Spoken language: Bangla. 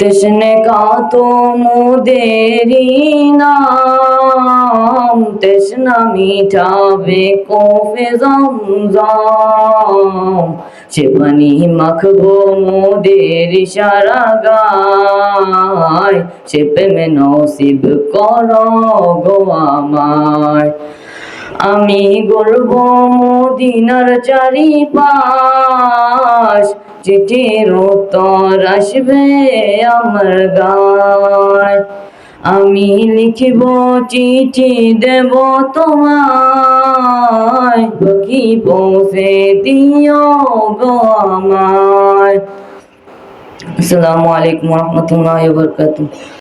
তৃষ্ণে কাত মোদেরি নাম তৃষ্ণা মিটাবে কোফে জমজম। সে পানি মাখবো মোদের সারা গায় সে প্রেমে নসিব কর গো আমায়। আমি গড়ব মদিনার চারি পা চিঠির উত্তর আসবে আমার গায়। আমি লিখিব, চিঠি দেব তোমায়। পাখি পৌঁছে দিও গো আমায়। আসসালামু আলাইকুম রহমতুল্লাহ বরকাতুহ।